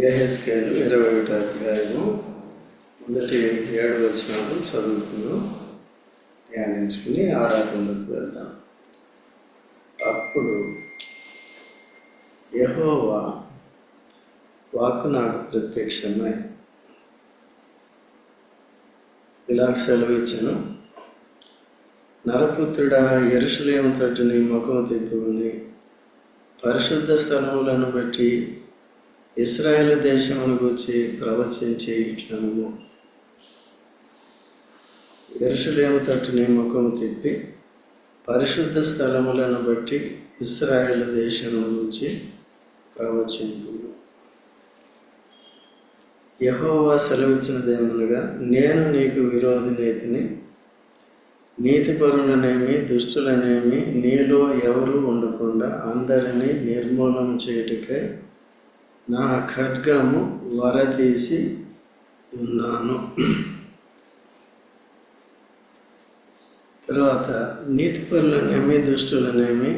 ఏహెస్కేలు ఇరవై ఒకటి అధ్యాయము మొదటి ఏడు వచనాలు చదువుకున్నాం ధ్యానించుకుని ఆరాధనలోకి వెళ్దాం. అప్పుడు యహోవా వాక్కు నాకు ప్రత్యక్షమై ఇలా సెలవిచ్చను. నరపుత్రుడా ఎరుషులేము తట్టు ముఖము తిప్పుకొని పరిశుద్ధ స్థలములను బట్టి ఇస్రాయేల్ దేశమును గురించి ప్రవచించి ఇట్లనము ఎరుషులేము తట్టుని ముఖము తిప్పి పరిశుద్ధ స్థలములను బట్టి ఇస్రాయేల్ దేశమును గురించి ప్రవచింపు యహోవా సెలవిచ్చినదేమనగా నేను నీకు విరోధి నీతిని నీతిపరులనేమి దుష్టులనేమి నీలో ఎవరు ఉండకుండా అందరినీ నిర్మూలన చేయుటకై నా ఖడ్గము వరదీసి ఉన్నాను. తర్వాత నీతిపరులనేమి దుష్టులనేమి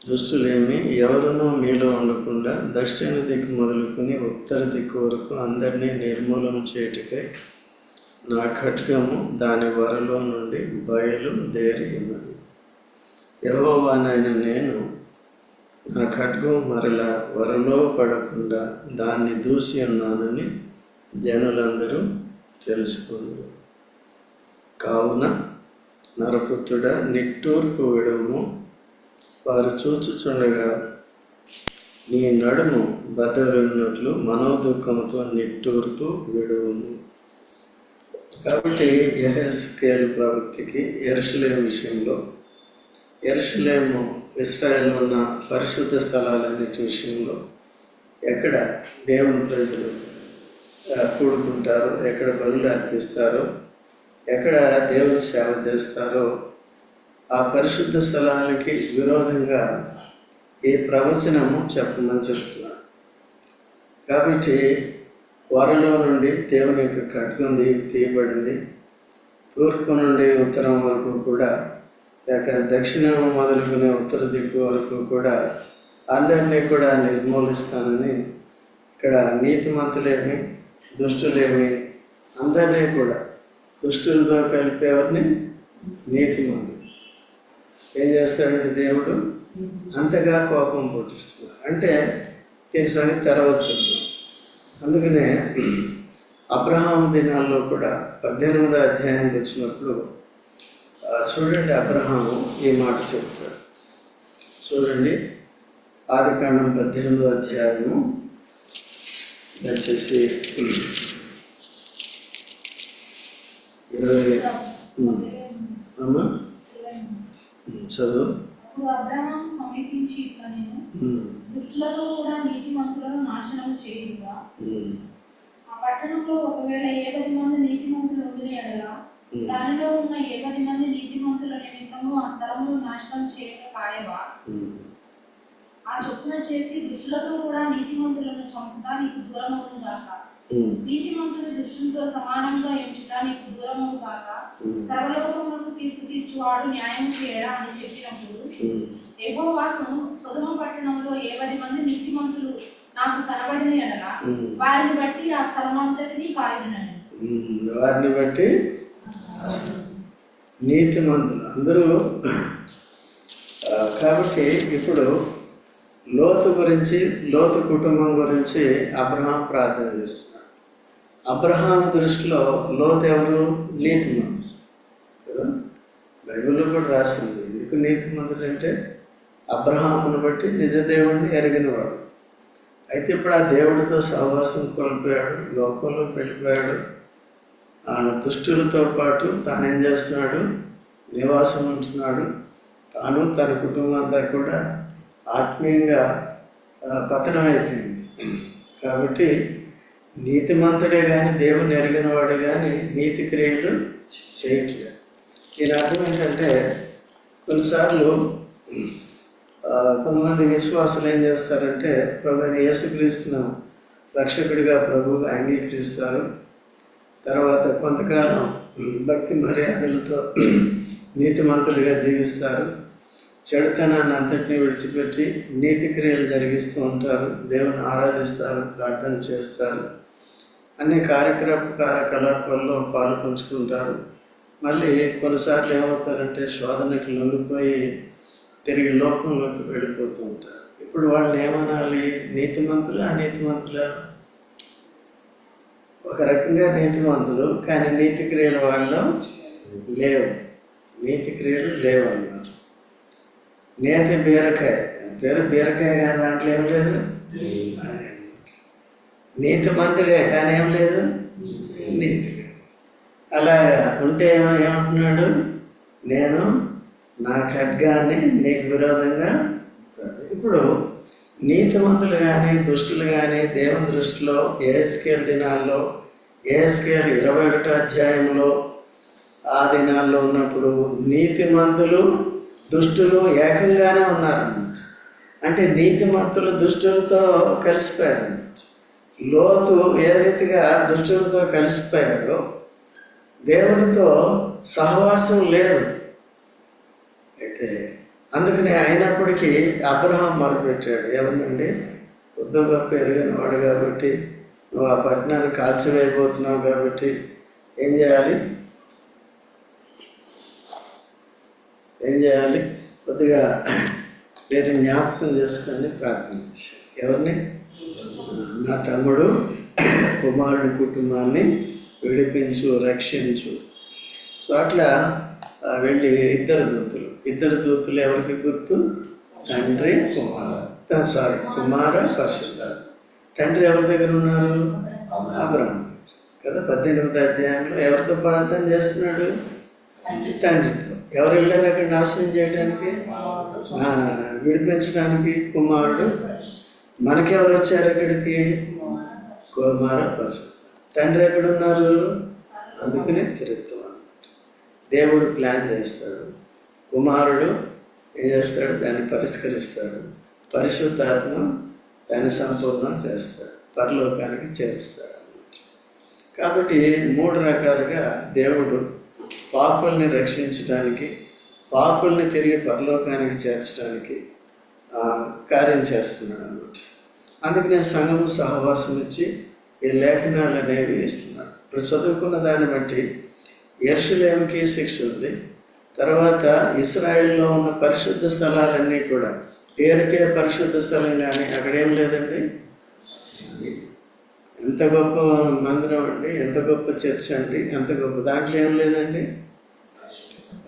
దుష్టులేమి ఎవరునూ మీలో ఉండకుండా దక్షిణ దిక్కు మొదలుకొని ఉత్తర దిక్కు వరకు అందరినీ నిర్మూలన చేయుటకై నా ఖడ్గము దాని వరలో నుండి బయలుదేరినది యహోవానైన నేను నా ఖడ్గం మరల వరలో పడకుండా దాన్ని దూసి ఉన్నానని జనులందరూ తెలుసుకుందరు. కావున నరపుత్రుడ నిట్టూర్పు విడము. వారు చూచుచుండగా నీ నడుము బద్దలున్నట్లు మనోదుఖంతో నిట్టూర్పు విడువము కాబట్టి ఎహెస్కేల్ ప్రవృత్తికి ఎరుసలేం విషయంలో ఎరుసలేము ఇస్రాయల్లో ఉన్న పరిశుద్ధ స్థలాలన్నిటి విషయంలో ఎక్కడ దేవుని ప్రజలు కూడుకుంటారో ఎక్కడ బలులు అర్పిస్తారో ఎక్కడ దేవుని సేవ చేస్తారో ఆ పరిశుద్ధ స్థలానికి విరోధంగా ఈ ప్రవచనము చెప్పమని చెప్తున్నాడు కాబట్టి వరలో నుండి దేవుని యొక్క ఖడ్గం తీయబడింది. తూర్పు నుండి ఉత్తరం వరకు కూడా లేక దక్షిణ మొదలుకునే ఉత్తర దిక్కు వరకు కూడా అందరినీ కూడా నిర్మూలిస్తానని ఇక్కడ నీతిమంతులేమి దుష్టులేమి అందరినీ కూడా దుష్టులతో కలిపేవారిని నీతిమంతులు. ఏం చేస్తాడంటే దేవుడు? అంతగా కోపం పుట్టిస్తున్నాడు. అంటే దీని సంగతి తెరవచ్చు. అందుకనే అబ్రహాం దినాల్లో కూడా పద్దెనిమిదో అధ్యాయానికి వచ్చినప్పుడు చూడండి అబ్రహాము ఈ మాట చెప్తాడు. చూడండి ఆది కాండం పద్దెనిమిదో అధ్యాయము దయచేసి ఇరవై అమ్మా. చదువు. సమీపించి కూడా నీతిమంతులను నాశనం చేయుగా ఆ పట్టణంలో ఒకవేళ ఏ పది మంది నీతిమంతులు ఉండిన ఎడల ఉమ్. దానిలో ఉన్న ఏ పది మంది నీతిమంతుల నిమిత్తము ఆ స్థలమును నాశనం చేయక కాయవా. ఆ చొప్పున చేసి దుష్టులతో కూడా నీతిమంతులను చంపుట నీకు దూరమవును గాక. ఉమ్, నీతిమంతులు దుష్టులతో సమానంగా ఎంచుట నీకు దూరమవు గాక. ఉమ్. సర్వలోకములకు తీర్పు తీర్చువాడు న్యాయం చేయడా అని చెప్పినప్పుడు సొదొమ సొదొమ పట్టణంలో ఏ పది మంది నీతిమంతులు నాకు కనబడిన ఎడల. వారిని బట్టి ఆ స్థలమంతటిని కాయుదునని. ఉమ్, వారిని బట్టి అసలు నీతిమంతులు అందరూ కాబట్టి ఇప్పుడు లోతు గురించి లోతు కుటుంబం గురించి అబ్రహాం ప్రార్థన చేస్తున్నాడు అబ్రహాం దృష్టిలో లోతు ఎవరు? నీతిమంతుడు కదా? బైబిల్లో కూడా రాసింది. ఎందుకు నీతిమంతుడు అంటే అబ్రహామును బట్టి నిజ ఎరిగినవాడు అయితే ఇప్పుడు ఆ దేవుడితో సహవాసం కోల్పోయాడు లోకంలో వెళ్ళిపోయాడు. దుష్టులతో పాటు తాను ఏం చేస్తున్నాడు? నివాసం ఉంటున్నాడు. తాను తన కుటుంబం అంతా కూడా ఆత్మీయంగా పతనమైపోయింది. పతనం అయిపోయింది కాబట్టి నీతిమంతుడే కానీ దేవుని ఎరిగిన వాడే కానీ నీతి క్రియలు చేయట్లేదు. దీని అర్థం ఏంటంటే కొన్నిసార్లు కొంతమంది విశ్వాసులు ఏం చేస్తారంటే ప్రభుని యేసుక్రీస్తును రక్షకుడిగా ప్రభువుగా అంగీకరిస్తారు. తర్వాత కొంతకాలం భక్తి మర్యాదలతో నీతిమంతులుగా జీవిస్తారు. చెడుతనాన్ని అంతటినీ విడిచిపెట్టి నీతి క్రియలు జరిగిస్తూ ఉంటారు. దేవుని ఆరాధిస్తారు ప్రార్థన చేస్తారు. అన్ని కార్యక్రమ పాలు పాల్పంచుకుంటారు మళ్ళీ కొన్నిసార్లు ఏమవుతారంటే శోధనకి లొంగిపోయి తిరిగి లోకంలోకి వెళ్ళిపోతూ ఉంటారు. ఇప్పుడు వాళ్ళని ఏమనాలి? నీతిమంతులు అనీతిమంతులా ఒక రకంగా నీతిమంతులు కానీ నీతి క్రియలు వాళ్ళు లేవు. నీతి క్రియలు లేవు అన్నమాట నేతి బీరకాయ. పేరు బీరకాయ కానీ దాంట్లో ఏం లేదు? అదే అన్నమాట నీతిమంతుడే కానీ ఏం లేదు? నీతి అలా ఉంటే ఏమో ఏమంటున్నాడు? నేను నా ఖడ్గాన్ని నీకు విరోధంగా ఇప్పుడు నీతిమంతులు కానీ దుష్టులు కానీ దేవుని దృష్టిలో ఏఎస్కేల్ దినాల్లో ఏఎస్కేల్ ఇరవై ఒకటో అధ్యాయంలో ఆ దినాల్లో ఉన్నప్పుడు నీతిమంతులు దుష్టులు ఏకంగానే ఉన్నారన్నమాట. అంటే నీతిమంతులు దుష్టులతో కలిసిపోయారన్నమాట. లోతు ఏ రీతిగా దుష్టులతో కలిసిపోయాడో దేవునితో సహవాసం లేదు. అయితే అందుకని అయినప్పటికీ అబ్రహాం మొరపెట్టాడు. ఏమనండి? పెద్ద గొప్ప ఎరిగిన వాడు కాబట్టి నువ్వు ఆ పట్టణాన్ని కాల్చివేయబోతున్నావు కాబట్టి ఏం చేయాలి? ఏం చేయాలి? కొద్దిగా వీరి జ్ఞాపకం చేసుకొని ప్రార్థన చేశాడు. ఎవరిని? నా తమ్ముడు కుమారుడి కుటుంబాన్ని విడిపించు రక్షించు. సో అట్లా వెళ్ళి ఇద్దరు దూతులు ఇద్దరు దూతులు ఎవరికి గుర్తు? తండ్రి కుమార. సారీ కుమార పరిశుద్ధాలు తండ్రి ఎవరి దగ్గర ఉన్నారు? అబ్రహం. కదా పద్దెనిమిది అధ్యాయంలో ఎవరితో ప్రార్థన చేస్తున్నాడు? తండ్రితో. ఎవరు వెళ్ళారు అక్కడ నాశనం చేయడానికి విడిపించడానికి కుమారుడు. మనకెవరు వచ్చారు అక్కడికి? కుమార పరిశుద్ధ తండ్రి ఎక్కడున్నారు అందుకనే తిరుత్వం అన్నమాట దేవుడు ప్లాన్ చేస్తాడు. కుమారుడు ఏం చేస్తాడు? దాన్ని పరిష్కరిస్తాడు. పరిశుద్ధాత్మ దాన్ని సంపూర్ణం చేస్తాడు. పరలోకానికి చేరుస్తాడు అన్నమాట. కాబట్టి మూడు రకాలుగా దేవుడు పాపుల్ని రక్షించడానికి పాపుల్ని తిరిగి పరలోకానికి చేర్చడానికి కార్యం చేస్తున్నాడు అన్నమాట. అందుకనే సంఘము సహవాసం ఇచ్చి ఈ లేఖనాలు అనేవి ఇస్తున్నాడు ఇప్పుడు చదువుకున్న దాన్ని బట్టి ఎర్షులేమికి శిక్ష ఉంది. తర్వాత ఇస్రాయిల్లో ఉన్న పరిశుద్ధ స్థలాలన్నీ కూడా. పేరుకే పరిశుద్ధ స్థలం కానీ అక్కడేం లేదండి? ఎంత గొప్ప మందిరం అండి ఎంత గొప్ప చర్చ్ అండి ఎంత గొప్ప దాంట్లో ఏం లేదండి?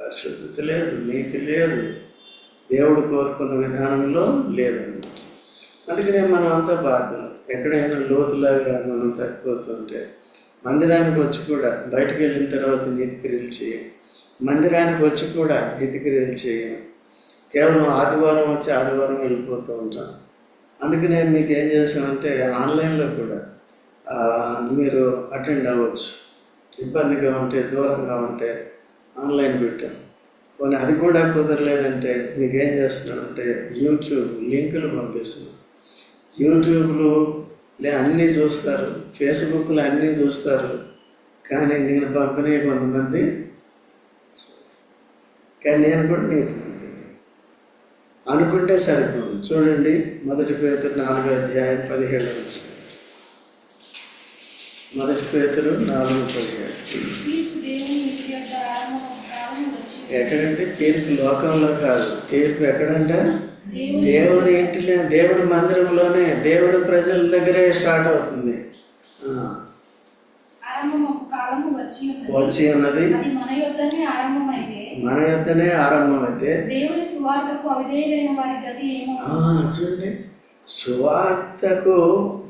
పరిశుద్ధత లేదు నీతి లేదు. దేవుడు కోరుకున్న విధానంలో లేదన్నమాట. అందుకనే మనం అంతా బాధలు ఎక్కడైనా లోతులాగా మనం తప్పిపోతుంటే మందిరానికి వచ్చి కూడా బయటకు వెళ్ళిన తర్వాత నీతి క్రియలు చేయండి. మందిరానికి వచ్చి కూడా నీతి చేయను కేవలం ఆదివారం వచ్చి ఆదివారం వెళ్ళిపోతూ ఉంటాం. అందుకనే మీకు ఏం చేసామంటే ఆన్లైన్లో కూడా మీరు అటెండ్ అవ్వచ్చు. ఇబ్బందిగా ఉంటే దూరంగా ఉంటే ఆన్లైన్ పెట్టాను పోనీ అది కూడా కుదరలేదంటే మీకు ఏం చేస్తున్నానంటే యూట్యూబ్ లింకులు పంపిస్తున్నాను యూట్యూబ్లో లే అన్నీ చూస్తారు. ఫేస్బుక్లో అన్నీ చూస్తారు. కానీ నేను పంపిణీ కొంతమంది కానీ నేను కూడా నీతిమంతుని అనుకుంటే సరిపోదు. చూడండి మొదటి పేతురు నాలుగో అధ్యాయం పదిహేడు వచ్చిన. మొదటి పేతురు నాలుగు పదిహేడు. వచ్చి ఎక్కడంటే తీర్పు లోకంలో కాదు. తీర్పు ఎక్కడంట దేవుని దేవుని ఇంటిలో దేవుని మందిరంలోనే దేవుని ప్రజల దగ్గరే స్టార్ట్ అవుతుంది. వచ్చి ఉన్నది. వచ్చి మన యొద్దనే ఆరంభమైతే దేవుని సువార్తకు అవిధేయులైన వారి గతి ఏమో? చూడండి. సువార్తకు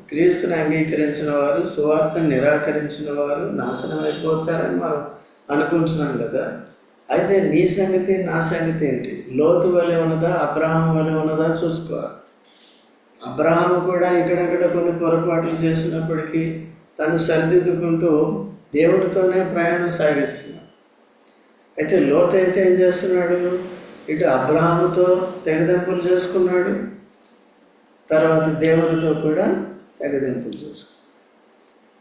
క్రీస్తుని అంగీకరించిన వారు సువార్తను నిరాకరించిన వారు నాశనం అయిపోతారని మనం అనుకుంటున్నాం కదా. అయితే నీ సంగతి నా సంగతి ఏంటి? లోతు వలె ఉన్నదా అబ్రహాం వలె ఉన్నదా చూసుకోవాలి. అబ్రహాం కూడా ఇక్కడక్కడ కొన్ని పొరపాట్లు చేసినప్పటికీ తను సరిదిద్దుకుంటూ దేవుడితోనే ప్రయాణం సాగిస్తున్నాడు. అయితే లోత అయితే ఏం చేస్తున్నాడు? ఇటు అబ్రహాముతో తెగదెంపులు చేసుకున్నాడు. తర్వాత దేవునితో కూడా తెగదెంపులు చేసుకున్నాడు.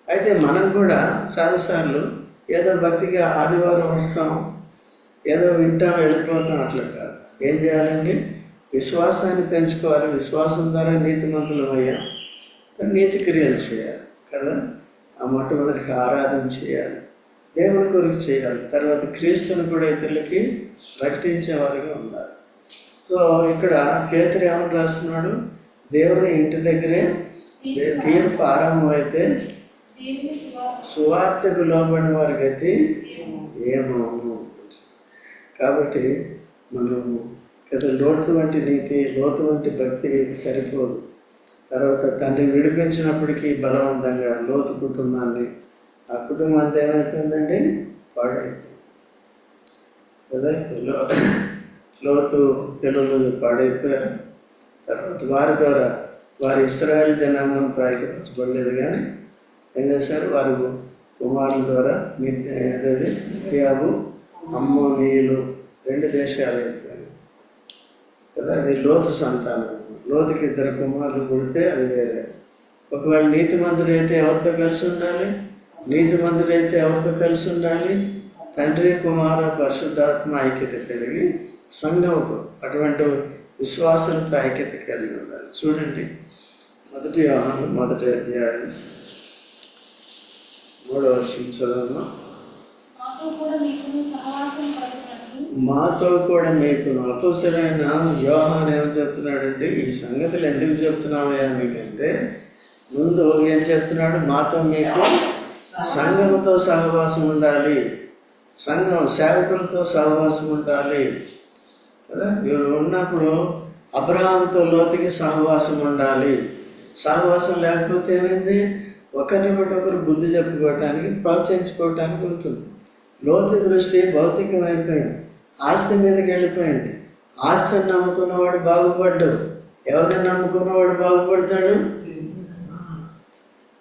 అయితే మనం కూడా చాలాసార్లు ఏదో భక్తిగా ఆదివారం వస్తాం ఏదో వింటాం వెళ్ళిపోతాం అట్లా కాదు. ఏం చేయాలండి? విశ్వాసాన్ని పెంచుకోవాలి. విశ్వాసం ద్వారా నీతిమంతులం అయ్యాం. నీతి క్రియలు చేయాలి కదా? ఆ మొట్టమొదటికి ఆరాధన చేయాలి. దేవుని కొరకు చేయాలి. తర్వాత క్రీస్తుని కూడా ఇతరులకి ప్రకటించేవారుగా ఉండాలి సో ఇక్కడ పేతురు ఏమని రాస్తున్నాడు? దేవుని ఇంటి దగ్గరే తీర్పు ఆరంభమైతే సువార్తకు లోబడిన వారి గతి ఏమవును కాబట్టి మనము కదా లోతు వంటి నీతి లోతు వంటి భక్తి సరిపోదు. తర్వాత తండ్రి విడిపించినప్పటికీ బలవంతంగా లోతు కుటుంబాన్ని ఆ కుటుంబం అంతా ఏమైపోయిందండి? పాడైపోయింది. కదా లో లోతు పిల్లలు పాడైపోయారు. తర్వాత వారి ద్వారా వారి ఇస్రాయల్ జనాంగంతో ఐక్యపరచబడలేదు కానీ ఏం చేశారు? వారు కుమారుల ద్వారా మిద్య ఏదది? మోయాబు అమ్మోనీయులు రెండు దేశాలు అయిపోయారు. కదా అది లోతు సంతానం. లోతుకి ఇద్దరు కుమారులు పుడితే అది వేరే. ఒకవేళ నీతిమంతుడు అయితే ఎవరితో కలిసి ఉండాలి? నీతిమంతుడు అయితే ఎవరితో కలిసి ఉండాలి? తండ్రి కుమార పరిశుద్ధాత్మ ఐక్యత కలిగి సంఘంతో అటువంటి విశ్వాసులతో ఐక్యత కలిగి ఉండాలి. చూడండి మొదటి యోహాను మొదటి అధ్యాయం మూడవ చదవమ్మా. మాతో కూడా మీకు అపోసరైన యోహాన్ ఏమని చెప్తున్నాడండి? ఈ సంగతులు ఎందుకు చెప్తున్నామయ్యా మీకంటే? ముందు ఏం చెప్తున్నాడు? మాతో మీకు సంఘముతో సహవాసం ఉండాలి. సంఘం సేవకులతో సహవాసం ఉండాలి. కదా? వీళ్ళు ఉన్నప్పుడు అబ్రహాముతో లోతుకి సహవాసం ఉండాలి. సహవాసం లేకపోతే ఏమైంది? ఒకరిని బట్టి ఒకరు బుద్ధి చెప్పుకోవటానికి ప్రోత్సహించుకోవటానికి ఉంటుంది. లోతు దృష్టి భౌతికమైపోయింది. ఆస్తి మీదకి వెళ్ళిపోయింది. ఆస్తిని నమ్ముకున్నవాడు బాగుపడ్డు ఎవరిని నమ్ముకున్నవాడు బాగుపడతాడు?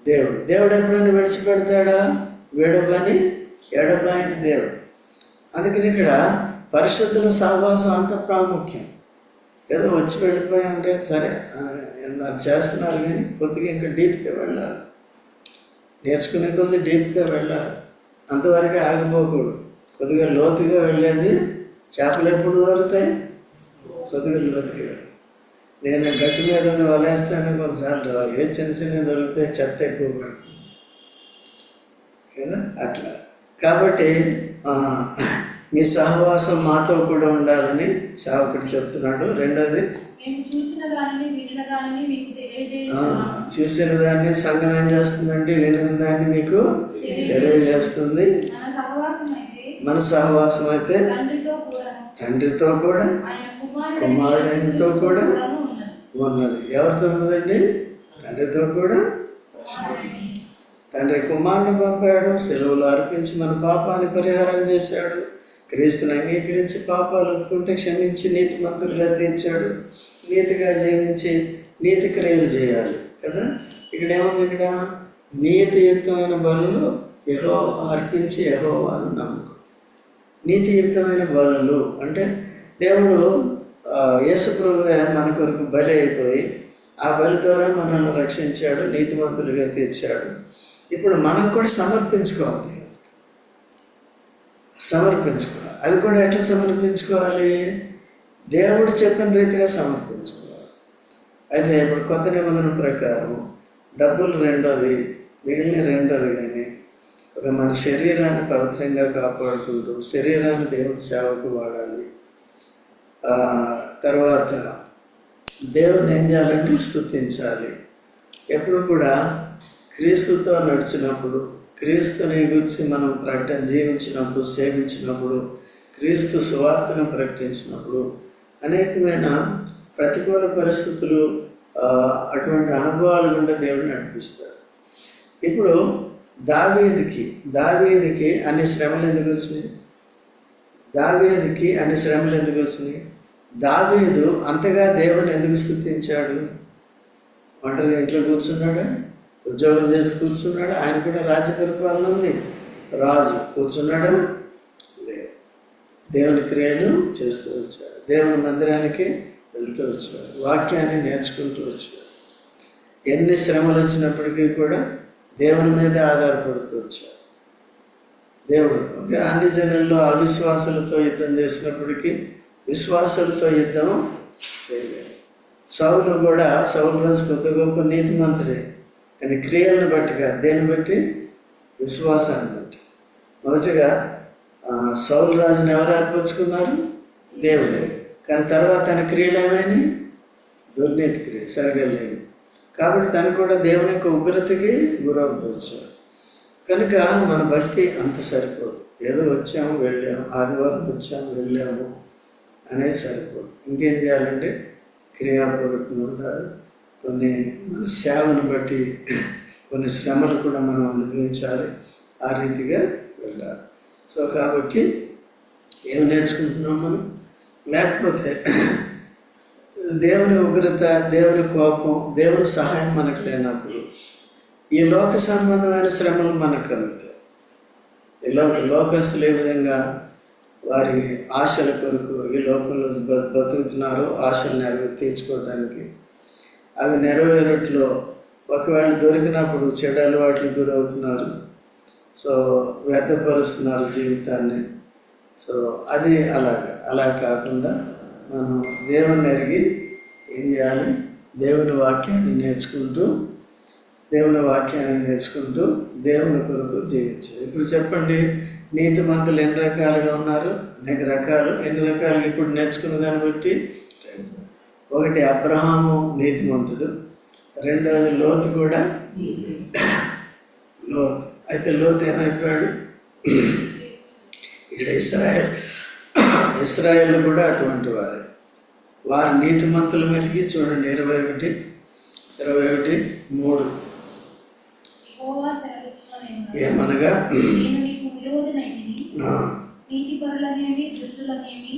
దేవుడు. దేవుడు ఎప్పుడైనా విడిచిపెడతాడా విడబని ఎడబాయిన దేవుడు. అందుకని ఇక్కడ పరిశుద్ధుల సహవాసం అంత ప్రాముఖ్యం. ఏదో వచ్చి వెళ్ళిపోయి ఉంటే సరే అది చేస్తున్నారు కానీ కొద్దిగా ఇంకా డీప్గా వెళ్ళాలి. నేర్చుకునే కొద్ది డీప్గా వెళ్ళాలి. అంతవరకే ఆగిపోకూడదు. కొద్దిగా లోతుగా వెళ్ళేది చేపలు ఎప్పుడు దొరుకుతాయి? కొద్దిగా లోతుగా వెళ్ళాలి. నేను గట్టి మీద ఉండి వలేస్తాను కొన్నిసార్లు. ఏ చిన్న చిన్న దొరికితే చెత్త ఎక్కువ పడుతుంది. కదా? అట్లా. కాబట్టి మీ సహవాసం మాతో కూడా ఉండాలని సేవకుడు చెప్తున్నాడు. రెండోది చూసిన దాన్ని సంఘం ఏం చేస్తుందంటే వినిన దాన్ని మీకు తెలియజేస్తుంది. మన సహవాసం అయితే తండ్రితో కూడా. కుమారుడితో కూడా ఉన్నది. ఎవరితో ఉన్నదండి? తండ్రితో కూడా? తండ్రి కుమారుని పంపాడు సెలవులు అర్పించి మన పాపాన్ని పరిహారం చేశాడు. క్రీస్తుని అంగీకరించి పాపాలు ఒప్పుకుంటే క్షమించి నీతి మంతులుగా తీర్చాడు. నీతిగా జీవించి నీతి క్రియలు చేయాలి కదా? ఇక్కడ ఏముంది ఇక్కడ? నీతియుక్తమైన బలులు ఎహో అర్పించి యెహోవాను నమ్ముకో. నీతియుక్తమైన బలులు అంటే దేవుడు యేసుప్రభు మన కొరకు బలి అయిపోయి ఆ బలి ద్వారా మనల్ని రక్షించాడు నీతిమంతులుగా తీర్చాడు. ఇప్పుడు మనం కూడా సమర్పించుకోవాలి. సమర్పించుకోవాలి. అది కూడా ఎట్లా సమర్పించుకోవాలి? దేవుడు చెప్పిన రీతిగా సమర్పించుకోవాలి. అయితే ఇప్పుడు కొత్త నిబంధన ప్రకారం డబ్బులు రెండోది మిగిలిన రెండోది కానీ ఒక మన శరీరాన్ని పవిత్రంగా కాపాడుకుంటూ శరీరాన్ని దేవుని సేవకు వాడాలి. తర్వాత దేవుని ఏం చేయాలంటే స్థుతించాలి. ఎప్పుడు కూడా క్రీస్తుతో నడిచినప్పుడు క్రీస్తుని గురించి మనం ప్రకటన జీవించినప్పుడు సేవించినప్పుడు క్రీస్తు సువార్తను ప్రకటించినప్పుడు అనేకమైన ప్రతికూల పరిస్థితులు అటువంటి అనుభవాల గుండా దేవుడు నడిపిస్తాడు ఇప్పుడు దావేదికి దావేదికి అన్ని శ్రమలు ఎందుకు వచ్చినాయి? దావేదికి అన్ని శ్రమలు ఎందుకు వచ్చినాయి? దావీదు అంతగా దేవుని ఎందుకు స్థుతించాడు? ఒంటరి ఇంట్లో కూర్చున్నాడా? ఉద్యోగం చేసి కూర్చున్నాడు? ఆయన కూడా రాజ్య పరిపాలన ఉంది. రాజు కూర్చున్నాడు? లేదు. దేవుని క్రియలు చేస్తూ వచ్చాడు. దేవుని మందిరానికి వెళ్తూ వచ్చాడు. వాక్యాన్ని నేర్చుకుంటూ వచ్చాడు. ఎన్ని శ్రమలు వచ్చినప్పటికీ కూడా దేవుని మీద ఆధారపడుతూ వచ్చాడు. దేవుడు. ఓకే అన్ని జనుల్లో అవిశ్వాసులతో యుద్ధం చేసినప్పటికీ విశ్వాసులతో యుద్ధం చేయలేదు. సౌలు కూడా సౌలు రోజు కొద్ది గొప్ప నీతిమంతుడే. కానీ క్రియలను బట్టి కాదు దేన్ని బట్టి? విశ్వాసాన్ని బట్టి. మొదటగా సౌలు రాజుని ఎవరు ఏర్పరచుకున్నారు? దేవుడే. కానీ తర్వాత తన క్రియలు ఏమైనాయి? దుర్నీతి క్రియ సరిగా లేవు. కాబట్టి తను కూడా దేవుని యొక్క ఉగ్రతకి గురవుతూ వచ్చాడు. కనుక మన భక్తి అంత సరిపోదు. ఏదో వచ్చాము వెళ్ళాము ఆదివారం వచ్చాము వెళ్ళాము. అనేది సరిపోదు. ఇంకేం చేయాలంటే క్రియాపూర్వకంగా ఉండాలి. కొన్ని మన సేవను బట్టి కొన్ని శ్రమలు కూడా మనం అనుభవించాలి. ఆ రీతిగా వెళ్ళాలి. సో కాబట్టి ఏం నేర్చుకుంటున్నాం మనం? లేకపోతే దేవుని ఉగ్రత దేవుని కోపం దేవుని సహాయం మనకు లేనప్పుడు ఈ లోక సంబంధమైన శ్రమలు మనకు కలుగుతాయి. ఈ లోక లోకస్తులు ఏ విధంగా వారి ఆశల కొరకు ఈ లోకంలో బ- బతుకుతున్నారో ఆశలు నెరవే తీర్చుకోవడానికి అవి నెరవేరట్లో ఒకవేళ దొరికినప్పుడు చెడు అలవాట్లు గురవుతున్నారు. సో వ్యర్థపరుస్తున్నారు జీవితాన్ని. సో అది అలాగ. అలా కాకుండా మనం దేవుని ఎరిగి ఏం చేయాలి? దేవుని వాక్యాన్ని నేర్చుకుంటూ దేవుని వాక్యాన్ని నేర్చుకుంటూ దేవుని కొరకు జీవించాలి. ఇప్పుడు చెప్పండి నీతిమంతులు ఎన్ని రకాలుగా ఉన్నారు? అనేక రకాలు. ఎన్ని రకాలుగా ఇప్పుడు నేర్చుకున్న దాన్ని బట్టి. ఒకటి అబ్రహాము నీతిమంతుడు. రెండవది లోతు కూడా? లోతు. అయితే లోతు ఏమైపోయాడు? ఇక్కడ ఇస్రాయల్. ఇస్రాయల్ కూడా అటువంటి వారే. వారి నీతిమంతుల మీదకి చూడండి. ఇరవై ఒకటి ఇరవై ఒకటి మూడు. ఏమనగా? ఆ, నీతిపరులనేమి దుష్టులనేమి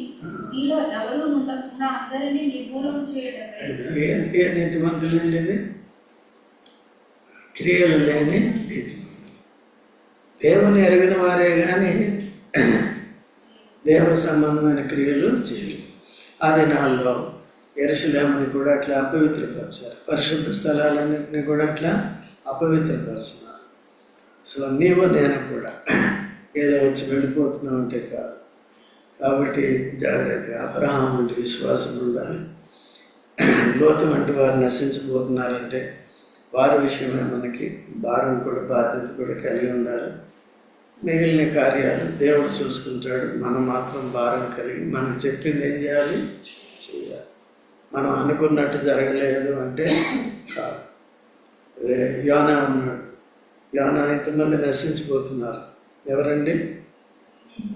నీలో ఎవరు ఉండకుండా అందరినీ నిర్మూలన చేయడం ఏ ఏ నీతిమంతులు అండి ఇది క్రియలు లేని నీతిమంతులు. దేవుని ఎరిగిన వారే కానీ దేవుని సంబంధమైన క్రియలు చేయలేదు ఆ దినాల్లో ఎరుసలేమని కూడా అట్లా అపవిత్రపరిచారు. పరిశుద్ధ స్థలాలన్నింటినీ కూడా అట్లా అపవిత్రపరిచినారు. సో నీవు నేను కూడా ఏదో వచ్చి వెళ్ళిపోతున్నావు అంటే కాదు. కాబట్టి జాగ్రత్తగా అబ్రహాం వంటి విశ్వాసం ఉండాలి. లోతు వంటి వారు నశించిపోతున్నారంటే వారి విషయమే మనకి భారం కూడా బాధ్యత కూడా కలిగి ఉండాలి. మిగిలిన కార్యాలు దేవుడు చూసుకుంటాడు. మనం మాత్రం భారం కలిగి మనకు చెప్పింది ఏం చేయాలి? చేయాలి. మనం అనుకున్నట్టు జరగలేదు అంటే కాదు. అదే యోనా ఉన్నాడు. యోనా ఇంతమంది నశించిపోతున్నారు. ఎవరండి?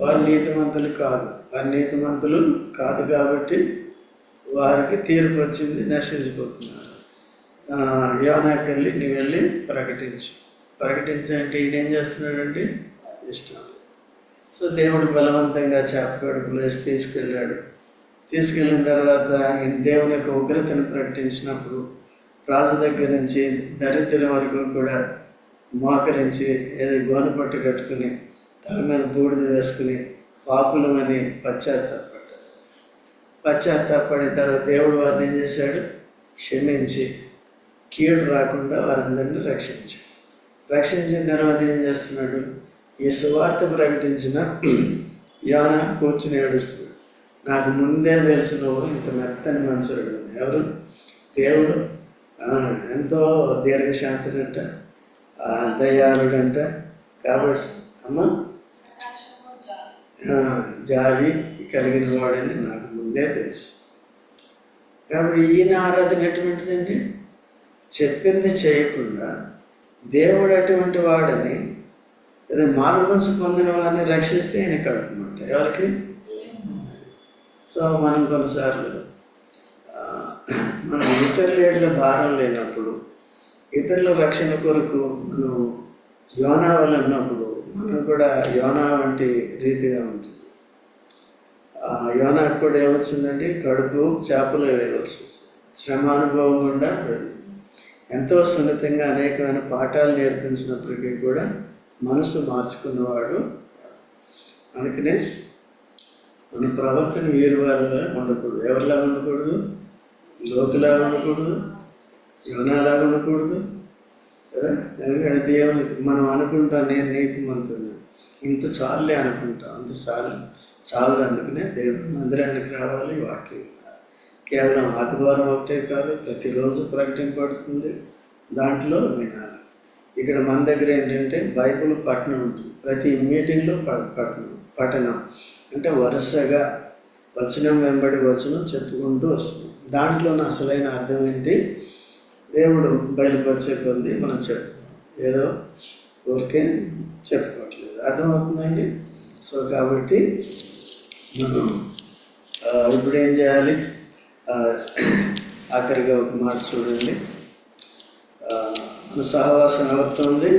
వారు నీతిమంతులు కాదు. వారు నీతిమంతులు కాదు కాబట్టి వారికి తీర్పు వచ్చింది నశించిపోతున్నారు. యోనాకి వెళ్ళి నువ్వు వెళ్ళి ప్రకటించు. ప్రకటించంటే ఈయన ఏం చేస్తున్నాడండి? ఇష్టం. సో దేవుడు బలవంతంగా చేప కడుపులో వేసి తీసుకెళ్ళాడు. తీసుకెళ్ళిన తర్వాత ఈయన దేవుని యొక్క ఉగ్రతను ప్రకటించినప్పుడు రాజు దగ్గర నుంచి దరిద్రం వరకు కూడా మోకరించి ఏదో గోనపట్టు కట్టుకుని తల మీద బూడిద వేసుకుని పాపులమని పశ్చాత్తాపడ్డారు పశ్చాత్తాపడిన తర్వాత దేవుడు వారిని ఏం చేశాడు? క్షమించి కీడు రాకుండా వారందరినీ రక్షించాడు. రక్షించిన తర్వాత ఏం చేస్తున్నాడు? ఈ సువార్త ప్రకటించిన యోన కూర్చుని ఏడుస్తున్నాడు. నాకు ముందే తెలుసు నువ్వు ఇంత మెత్తని మనసుడు ఎవరు? దేవుడు. ఎంతో దీర్ఘశాంతుడంట దయాళుడంట కాబట్టి అమ్మ? జాలి కలిగిన వాడని నాకు ముందే తెలుసు. కాబట్టి ఈయన ఆరాధన ఎటువంటిదండి చెప్పింది చేయకుండా దేవుడు అటువంటి వాడని అది మారు మనసు పొందిన వారిని రక్షిస్తే ఆయన కడుపుమంట ఎవరికి? సో మనం కొన్నిసార్లు మనం ఇతరుల భారం లేనప్పుడు ఇతరుల రక్షణ కొరకు మనం యోనా వల్ల ఉన్నప్పుడు మనం కూడా యోనా వంటి రీతిగా ఉంటుంది. ఆ యోనాకు కూడా ఏమొచ్చిందండి కడుపు చేపలు వేయవలసి వచ్చింది శ్రమ అనుభవం గుండా ఎంతో సున్నితంగా అనేకమైన పాఠాలు నేర్పించినప్పటికీ కూడా మనసు మార్చుకున్నవాడు అందుకనే మన ప్రవర్తన వీరు వాళ్ళగా ఉండకూడదు. ఎవరిలా ఉండకూడదు? లోతులా ఉండకూడదు? యోనాలాగా ఉండకూడదు కదా? ఎందుకంటే దేవుని మనం అనుకుంటాం నేను నీతిమంతుడు ఇంత చాలులే అనుకుంటాం. అంత చాలు చాలదు అందుకనే దేవుని మందిరానికి రావాలి వాక్యం కేవలం ఆదివారం ఒకటే కాదు ప్రతిరోజు ప్రకటింపబడుతుంది దాంట్లో వినాలి. ఇక్కడ మన దగ్గర ఏంటంటే బైబుల్ పఠనం ఉంటుంది. ప్రతి మీటింగ్లో ప- పఠనం పఠనం. అంటే వరుసగా వచనం వెంబడి వచనం చెప్పుకుంటూ వస్తున్నాం. దాంట్లోని అసలైన అర్థం ఏంటి? దేవుడు బయలుపరిచే కొద్ది మనం చెప్పుకోం ఏదో ఊరికే చెప్పుకోవట్లేదు. అర్థమవుతుందండి? సో కాబట్టి మనం ఇప్పుడు ఏం చేయాలి? ఆఖరిగా ఒక మాట చూడండి. మన సహవాసం ఎవరితో ఉంది?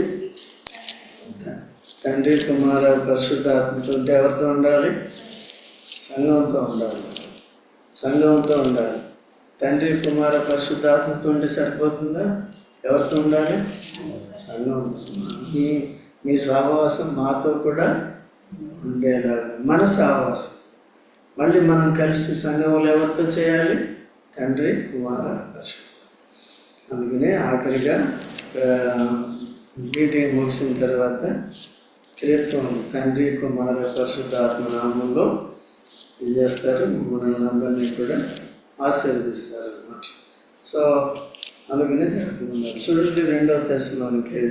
తండ్రి కుమార పరిశుద్ధాత్మతో ఉంటే ఎవరితో ఉండాలి? సంఘంతో ఉండాలి. సంఘంతో ఉండాలి. తండ్రి కుమార పరిశుద్ధాత్మతో ఉంటే సరిపోతుందా? ఎవరితో ఉండాలి? సంఘం. మీ మీ సహవాసం మాతో కూడా ఉండేలాగా. మన సహవాసం. మళ్ళీ మనం కలిసి సంఘంలో ఎవరితో చేయాలి? తండ్రి కుమార పరిశుద్ధ అందుకనే ఆఖరిగా మీటింగ్ ముగిసిన తర్వాత త్రిత్వం తండ్రి కుమార పరిశుద్ధాత్మ నామంలో ఏం చేస్తారు. మనల్ని అందరినీ కూడా ఆశీర్వదిస్తారు అన్నమాట సో అందుకనే జరుగుతున్నారు చూడండి రెండవ దశలోనికి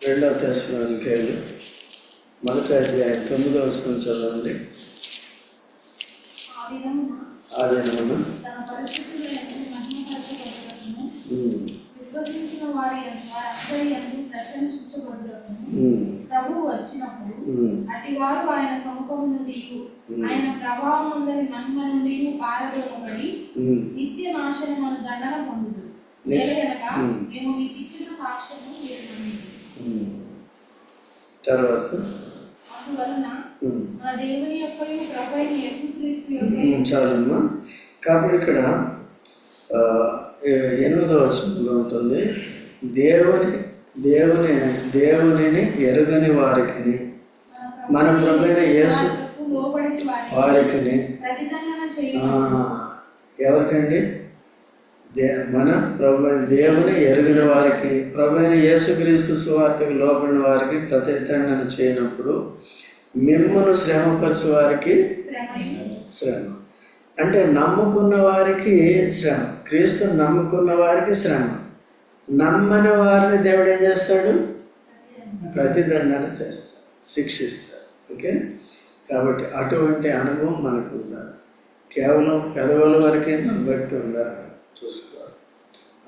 రెండవ దశలోనికి మొదటి అధ్యాయం తొమ్మిదవ వచనం చదవండి. ఆ విశ్వసించిన వారి యందు ప్రశంసించబడుటకును, ఉమ్, ప్రభువు వచ్చినప్పుడు ఉమ్, అటివారు ఆయన సముఖం నుండి ఆయన ప్రభావం అందరి మహిమ నుండి పారదోలబడి. నిత్య నాశనమును దండన పొందుదు లేదనక మేము మీకు ఇచ్చిన సాక్ష్యము. తర్వాత? అందువలన. మన దేవుని యొక్క ప్రభు యేసుక్రీస్తు చాలమ్మా. కాబట్టి ఇక్కడ ఎనిమిదో వచనంలో ఉంటుంది దేవుని దేవుని దేవునిని ఎరుగని వారికి మన ప్రభు అయిన యేసు లోబడిన వారి వారికిని ప్రతిదండన చేయ ఆ, ఎవరికండి? దే మన ప్రభు దేవుని ఎరిగిన వారికి ప్రభు అయిన యేసుక్రీస్తు సువార్తకు లోపడిన వారికి ప్రతిదండన చేయనప్పుడు మిమ్మల్ని శ్రమపరిచే వారికి శ్రమ. అంటే నమ్ముకున్న వారికి శ్రమ. క్రీస్తు నమ్ముకున్న వారికి శ్రమ. నమ్మని వారిని దేవుడు ఏం చేస్తాడు? ప్రతిదండన చేస్తాడు. శిక్షిస్తాడు. ఓకే? కాబట్టి అటువంటి అనుభవం మనకు ఉందా? కేవలం పెదవుల వరకే మన భక్తి ఉందా? చూసుకోవాలి.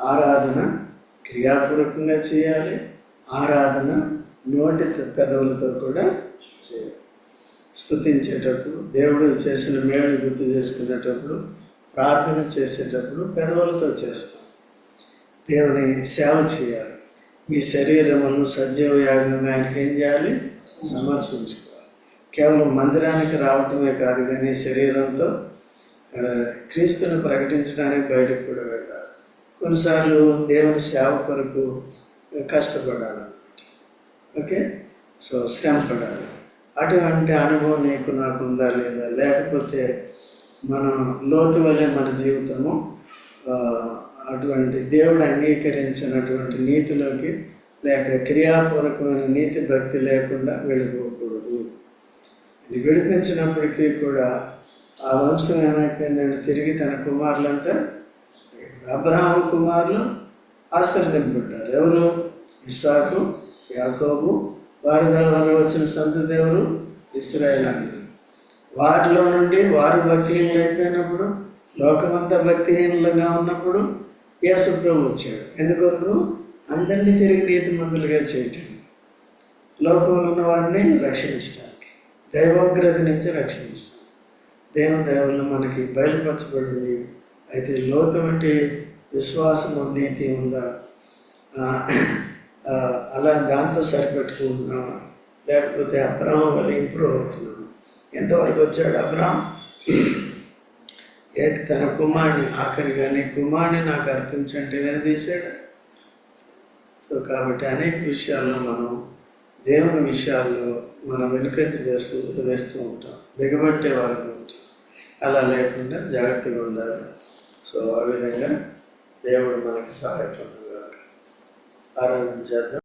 ఆరాధన క్రియాపూర్వకంగా చేయాలి. ఆరాధన నోటి పెదవులతో కూడా చేయాలి. స్తుతించేటప్పుడు దేవుడు చేసిన మేలుని గుర్తు చేసుకునేటప్పుడు ప్రార్థన చేసేటప్పుడు పెదవులతో చేస్తాం. దేవుని సేవ చేయాలి. మీ శరీరమును సజీవ యాగంగా ఆయనకి ఏం చేయాలి? సమర్పించుకోవాలి. కేవలం మందిరానికి రావటమే కాదు కానీ శరీరంతో క్రీస్తుని ప్రకటించడానికి బయటకు కూడా వెళ్ళాలి. కొన్నిసార్లు దేవుని సేవ కొరకు కష్టపడాలన్నమాట. ఓకే? సో శ్రమ పడాలి అటువంటి అనుభవం నీకు నాకు ఉందా లేదా? లేకపోతే మనం లోతు వల్లే మన జీవితము అటువంటి దేవుడు అంగీకరించినటువంటి నీతిలోకి లేక క్రియాపూర్వకమైన నీతి భక్తి లేకుండా వెళ్ళిపోకూడదు. ఇది విడిపించినప్పటికీ కూడా ఆ వంశం ఏమైపోయిందంటే తిరిగి తన కుమారులంతా అబ్రహాం కుమారులు ఆశ్రదింపడ్డారు ఎవరు? ఇస్సాకు యాకోబు వారి ద్వారా వచ్చిన సంత ఎవరు ఇస్రాయేల్ అందరూ వారిలో నుండి వారు భక్తిహీనులు అయిపోయినప్పుడు లోకమంతా భక్తిహీనులుగా ఉన్నప్పుడు యేసుప్రభు వచ్చాడు. ఎందుకొరకు? అందరినీ తిరిగి నీతిమంతులుగా చేయటానికి. లోకంలో ఉన్న వారిని రక్షించడానికి దైవోగ్రత నుంచి రక్షించడానికి దేవుని దైవంలో మనకి బయలుపరచబడింది. అయితే లోతు వంటి విశ్వాసము నీతి ఉందా? అలా దాంతో సరిపెట్టుకుంటున్నామా? లేకపోతే అబ్రహం వల్ల ఇంప్రూవ్ అవుతున్నాము? ఎంతవరకు వచ్చాడు అబ్రహం? ఏక తన కుమారుని ఆఖరిగా నీ కుమారుని నాకు అర్పించంటే వినదీశాడు. సో కాబట్టి అనేక విషయాల్లో మనం దేవుని విషయాల్లో మనం వెనుకంచి వేస్తూ వేస్తూ ఉంటాం. దిగబట్టే వారంగా ఉంటాం. అలా లేకుండా జాగ్రత్తగా ఉండాలి. సో ఆ విధంగా దేవుడు మనకి సహాయపడుతుంది ఆరాధన చేద్దాం.